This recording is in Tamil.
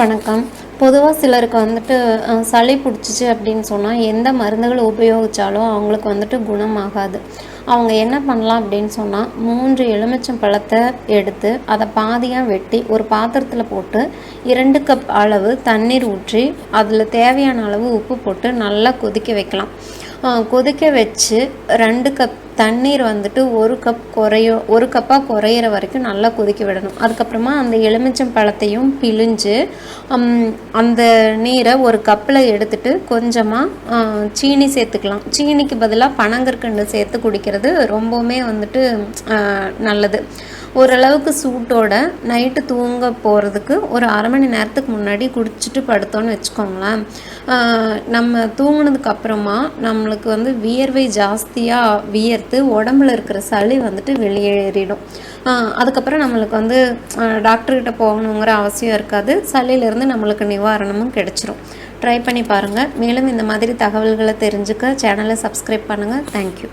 வணக்கம். பொதுவாக சிலருக்கு வந்துட்டு சளி பிடிச்சிச்சு அப்படின்னு சொன்னால் எந்த மருந்துகள் உபயோகித்தாலும் அவங்களுக்கு வந்துட்டு குணமாகாது. அவங்க என்ன பண்ணலாம் அப்படின்னு சொன்னால் மூன்று எலுமிச்சம் பழத்தை எடுத்து அதை பாதியாக வெட்டி ஒரு பாத்திரத்தில் போட்டு இரண்டு கப் அளவு தண்ணீர் ஊற்றி அதில் தேவையான அளவு உப்பு போட்டு நல்லா கொதிக்க வைக்கலாம். கொதிக்க வச்சு ரெண்டு கப் தண்ணீர் வந்துட்டு ஒரு கப் குறையும் ஒரு கப்பாக குறையிற வரைக்கும் நல்லா கொதிக்க விடணும். அதுக்கப்புறமா அந்த எலுமிச்சம் பழத்தையும் பிழிஞ்சு அந்த நீரை ஒரு கப்பில் எடுத்துட்டு கொஞ்சமாக சீனி சேர்த்துக்கலாம். சீனிக்கு பதிலாக பனங்கற்கண்டு சேர்த்து குடிக்கிறது ரொம்பவுமே வந்துட்டு நல்லது. ஓரளவுக்கு சூட்டோட நைட்டு தூங்க போகிறதுக்கு ஒரு அரை மணி நேரத்துக்கு முன்னாடி குடிச்சிட்டு படுத்தோன்னு வச்சுக்கோங்களேன். நம்ம தூங்கினதுக்கப்புறமா நம்மளுக்கு வந்து வியர்வை ஜாஸ்தியாக வியர்த்து உடம்புல இருக்கிற சளி வந்துட்டு வெளியேறிடும். அதுக்கப்புறம் நம்மளுக்கு வந்து டாக்டர்கிட்ட போகணுங்கிற அவசியம் இருக்காது. சளியிலேருந்து நம்மளுக்கு நிவாரணமும் கிடைச்சிரும். ட்ரை பண்ணி பாருங்கள் மேலும் இந்த மாதிரி தகவல்களை தெரிஞ்சுக்க சேனலை சப்ஸ்கிரைப் பண்ணுங்கள் தேங்க்யூ